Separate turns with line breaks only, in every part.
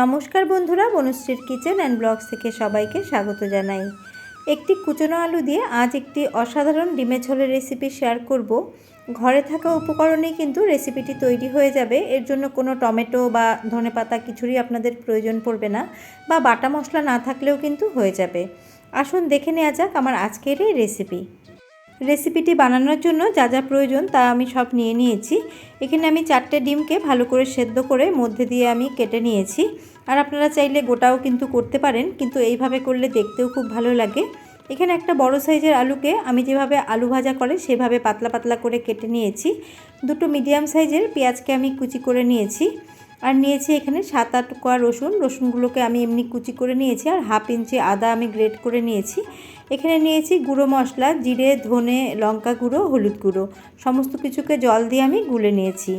নমস্কার বন্ধুরা, বনুশ্রীর kitchen and blogs থেকে সবাইকে স্বাগত জানাই। একটি কুচনো আলু দিয়ে আজ একটি অসাধারণ ডিমের ঝোলের রেসিপি শেয়ার করব। ঘরে থাকা উপকরণেই কিন্তু রেসিপিটি তৈরি হয়ে যাবে। এর জন্য কোনো টমেটো বা ধনেপাতা কিছুরই আপনাদের প্রয়োজন পড়বে না বা বাটা মশলা না থাকলেও কিন্তু হয়ে যাবে। আসুন দেখে নেওয়া যাক আমার আজকের এই রেসিপি রেসিপিটি বানানোর জন্য যা যা প্রয়োজন তা আমি সব নিয়ে নিয়েছি। এখানে আমি চারটে ডিমকে ভালো করে সেদ্ধ করে মধ্যে দিয়ে আমি কেটে নিয়েছি। আর আপনারা চাইলে গোটাও কিন্তু করতে পারেন, কিন্তু এইভাবে করলে দেখতেও খুব ভালো লাগে। এখানে একটা বড় সাইজের আলুকে আমি যেভাবে আলু ভাজা করে সেভাবে পাতলা পাতলা করে কেটে নিয়েছি। দুটো মিডিয়াম সাইজের পেঁয়াজকে আমি কুচি করে নিয়েছি। আর নিয়েছি এখানে সাত আট কোয়া রসুন। রসুনগুলোকে আমি এমনি কুচি করে নিয়েছি আর হাফ ইঞ্চি আদা আমি গ্রেট করে নিয়েছি। এখানে নিয়েছি গুঁড়ো মশলা, জিরে, ধনে, লঙ্কা গুঁড়ো, হলুদ গুঁড়ো। সমস্ত কিছুকে জল দিয়ে আমি গুলে নিয়েছি।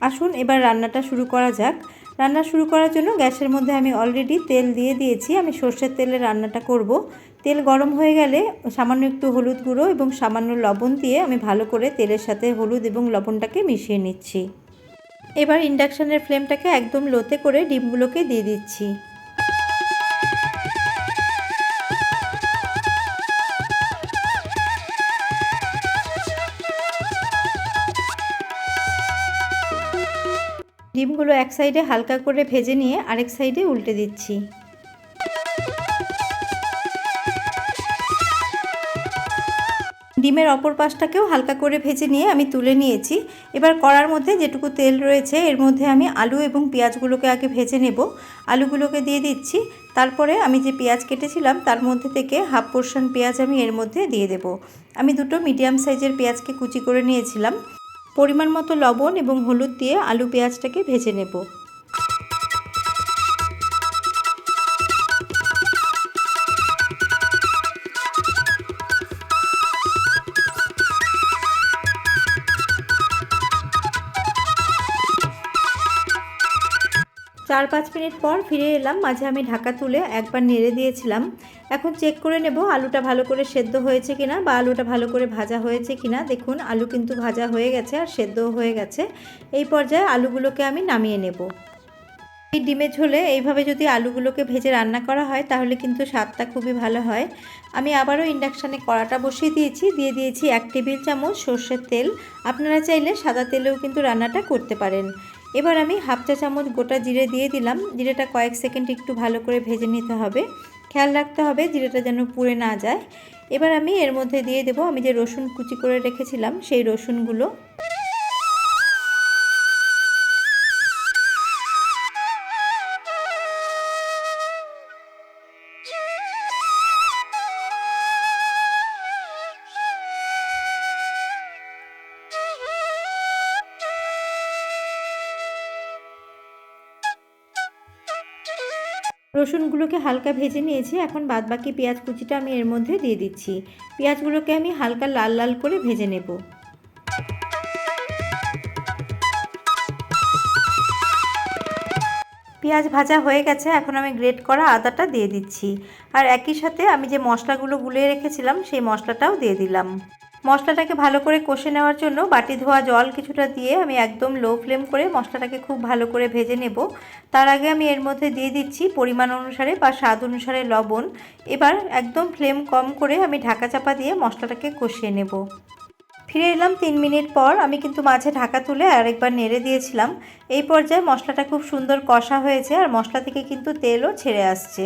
আসুন, এবার রান্নাটা শুরু করা যাক। রান্না শুরু করার জন্য গ্যাসের মধ্যে আমি অলরেডি তেল দিয়ে দিয়েছি। আমি সর্ষের তেলে রান্নাটা করব। তেল গরম হয়ে গেলে সামান্য একটু হলুদ গুঁড়ো এবং সামান্য লবণ দিয়ে আমি ভালো করে তেলের সাথে হলুদ এবং লবণটাকে মিশিয়ে নিচ্ছি। এবার ইন্ডাকশানের ফ্লেমটাকে একদম লোতে করে ডিমগুলোকে দিয়ে দিচ্ছি। ডিমগুলো এক সাইডে হালকা করে ভেজে নিয়ে আরেক সাইডে উল্টে দিচ্ছি। ডিমের অপর পাশটাকেও হালকা করে ভেজে নিয়ে আমি তুলে নিয়েছি। এবার কড়ার মধ্যে যেটুকু তেল রয়েছে, এর মধ্যে আমি আলু এবং পেঁয়াজগুলোকে আগে ভেজে নেব। আলুগুলোকে দিয়ে দিচ্ছি। তারপরে আমি যে পেঁয়াজ কেটেছিলাম, তার মধ্যে থেকে হাফ পোর্শন পেঁয়াজ আমি এর মধ্যে দিয়ে দেব। আমি দুটো মিডিয়াম সাইজের পেঁয়াজকে কুচি করে নিয়েছিলাম। পরিমাণ মতো লবণ এবং হলুদ দিয়ে আলু পেঁয়াজটাকে ভেজে নেব। চার পাঁচ মিনিট পর ফিরে এলাম। মাঝে আমি ঢাকা তুলে একবার নেড়ে দিয়েছিলাম। এখন চেক করে নেব আলুটা ভালো করে সেদ্ধ হয়েছে কিনা বা আলুটা ভালো করে ভাজা হয়েছে কিনা। দেখুন, আলু কিন্তু ভাজা হয়ে গেছে আর সেদ্ধও হয়ে গেছে। এই পর্যায়ে আলুগুলোকে আমি নামিয়ে নেব। এই ডিমের ঝোলে এইভাবে যদি আলুগুলোকে ভেজে রান্না করা হয়, তাহলে কিন্তু স্বাদটা খুবই ভালো হয়। আমি আবারও ইন্ডাকশানে কড়াটা বসিয়ে দিয়েছি। দিয়ে দিয়েছি এক টেবিল চামচ সর্ষের তেল। আপনারা চাইলে সাদা তেলেও কিন্তু রান্নাটা করতে পারেন। এবার আমি হাফ চা চামচ গোটা জিরে দিয়ে দিলাম। জিরেটা কয়েক সেকেন্ড একটু ভালো করে ভেজে নিতে হবে। খেয়াল রাখতে হবে জিরেটা যেন পুড়ে না যায়। এবার আমি এর মধ্যে দিয়ে দেব, আমি যে রসুন কুচি করে রেখেছিলাম সেই রসুনগুলো। রসুনগুলোকে হালকা ভেজে নিয়েছি, এখন বাদবাকি পেঁয়াজ কুচিটা আমি এর মধ্যে দিয়ে দিচ্ছি। পেঁয়াজগুলোকে আমি হালকা লাল লাল করে ভেজে নেব। পেঁয়াজ ভাজা হয়ে গেছে, এখন আমি গ্রেট করা আদাটা দিয়ে দিচ্ছি। আর একই সাথে আমি যে মশলাগুলো গুলিয়ে রেখেছিলাম, সেই মশলাটাও দিয়ে দিলাম। মশলাটাকে ভালো করে কষে নেওয়ার জন্য বাটি ধোয়া জল কিছুটা দিয়ে আমি একদম লো ফ্লেম করে মশলাটাকে খুব ভালো করে ভেজে নেব। তার আগে আমি এর মধ্যে দিয়ে দিচ্ছি পরিমাণ অনুসারে বা স্বাদ অনুসারে লবণ। এবার একদম ফ্লেম কম করে আমি ঢাকা চাপা দিয়ে মশলাটাকে কষিয়ে নেব। ফিরে এলাম তিন মিনিট পর। আমি কিন্তু মাঝে ঢাকা তুলে আরেকবার নেড়ে দিয়েছিলাম। এই পর্যায়ে মশলাটা খুব সুন্দর কষা হয়েছে আর মশলা থেকে কিন্তু তেলও ছেড়ে আসছে।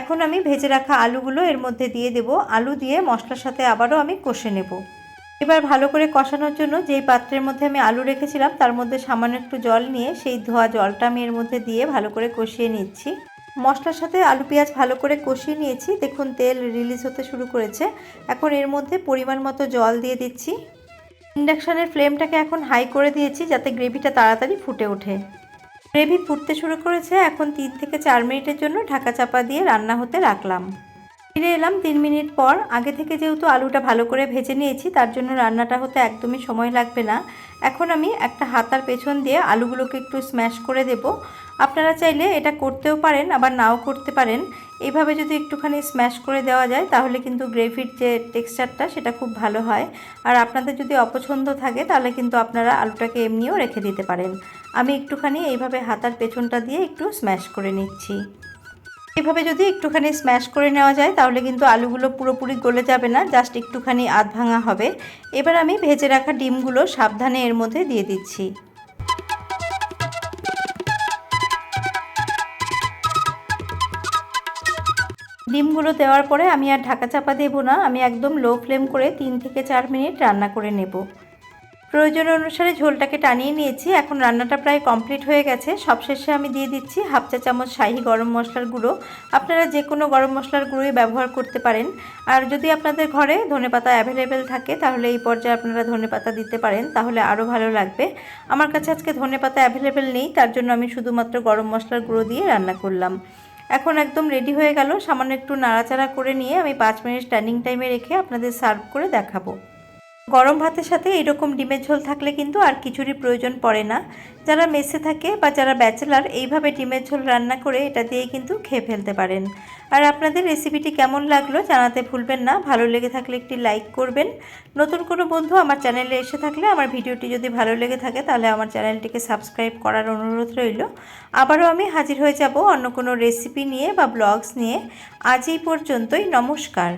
এখন আমি ভেজে রাখা আলুগুলো এর মধ্যে দিয়ে দেব। আলু দিয়ে মশলার সাথে আবারও আমি কষে নেব। এবার ভালো করে কষানোর জন্য যেই পাত্রের মধ্যে আমি আলু রেখেছিলাম, তার মধ্যে সামান্য একটু জল নিয়ে সেই ধোয়া জলটা আমি এর মধ্যে দিয়ে ভালো করে কষিয়ে নিচ্ছি। মশলার সাথে আলু পেঁয়াজ ভালো করে কষিয়ে নিয়েছি। দেখুন, তেল রিলিজ হতে শুরু করেছে। এখন এর মধ্যে পরিমাণ মতো জল দিয়ে দিচ্ছি। ইন্ডাকশানের ফ্লেমটাকে এখন হাই করে দিয়েছি যাতে গ্রেভিটা তাড়াতাড়ি ফুটে ওঠে। গ্রেভি ফুটতে শুরু করেছে এখন তিন থেকে চার মিনিটের জন্য ঢাকা চাপা দিয়ে রান্না হতে রাখলাম। ফিরে এলাম তিন মিনিট পর। আগে থেকে যেহেতু আলুটা ভালো করে ভেজে নিয়েছি, তার জন্য রান্নাটা হতে একদমই সময় লাগবে না। এখন আমি একটা হাতার পেছন দিয়ে আলুগুলোকে একটু স্ম্যাশ করে দেব। আপনারা চাইলে এটা করতেও পারেন, আবার নাও করতে পারেন। এইভাবে যদি একটুখানি স্ম্যাশ করে দেওয়া যায়, তাহলে কিন্তু গ্রেভির যে টেক্সচারটা সেটা খুব ভালো হয়। আর আপনাদের যদি অপছন্দ থাকে, তাহলে কিন্তু আপনারা আলুটাকে এমনিও রেখে দিতে পারেন। আমি একটুখানি এইভাবে হাতার পেছনটা দিয়ে একটু স্ম্যাশ করে নিচ্ছি। এভাবে যদি একটুখানি স্ম্যাশ করে নেওয়া যায়, তাহলে কিন্তু আলুগুলো পুরোপুরি গলে যাবে না জাস্ট একটুখানি আধ ভাঙা হবে। এবার আমি ভেজে রাখা ডিমগুলো সাবধানে এর মধ্যে দিয়ে দিচ্ছি। ডিমগুলো দেওয়ার পরে আমি আর ঢাকা চাপা দেবো না, আমি একদম লো ফ্লেম করে তিন থেকে চার মিনিট রান্না করে নেব। প্রয়োজন অনুসারে ঝোলটাকে টানিয়ে নিয়েছি, এখন রান্নাটা প্রায় কমপ্লিট হয়ে গেছে। সবশেষে আমি দিয়ে দিচ্ছি হাফ চা চামচ শাহি গরম মশলার গুঁড়ো। আপনারা যে কোনো গরম মশলার গুঁড়োই ব্যবহার করতে পারেন। আর যদি আপনাদের ঘরে ধনেপাতা অ্যাভেলেবেল থাকে, তাহলে এই পর্যায়ে আপনারা ধনেপাতা দিতে পারেন, তাহলে আরও ভালো লাগবে। আমার কাছে আজকে ধনেপাতা অ্যাভেলেবেল নেই, তার জন্য আমি শুধুমাত্র গরম মশলার গুঁড়ো দিয়ে রান্না করলাম। এখন একদম রেডি হয়ে গেল। সামান্য একটু নাড়াচাড়া করে নিয়ে আমি পাঁচ মিনিট স্ট্যান্ডিং টাইমে রেখে আপনাদের সার্ভ করে দেখাবো। গরম ভাতের সাথে এরকম ডিমের ঝোল থাকলে কিন্তু আর কিছুরই প্রয়োজন পড়ে না। যারা মেসে থাকে বা যারা ব্যাচেলার, এইভাবে ডিমের ঝোল রান্না করে এটা দিয়ে কিন্তু খেয়ে ফেলতে পারেন। আর আপনাদের রেসিপিটি কেমন লাগল জানাতে ভুলবেন না। ভালো লেগে থাকলে একটি লাইক করবেন। নতুন কোনো বন্ধু আমার চ্যানেলে এসে থাকলে আমার ভিডিওটি যদি ভালো লেগে থাকে তাহলে আমার চ্যানেলটিকে সাবস্ক্রাইব করার অনুরোধ রইল। আবারও আমি হাজির হয়ে যাব অন্য কোনো রেসিপি নিয়ে বা ব্লগস নিয়ে। আজ এই পর্যন্তই, নমস্কার।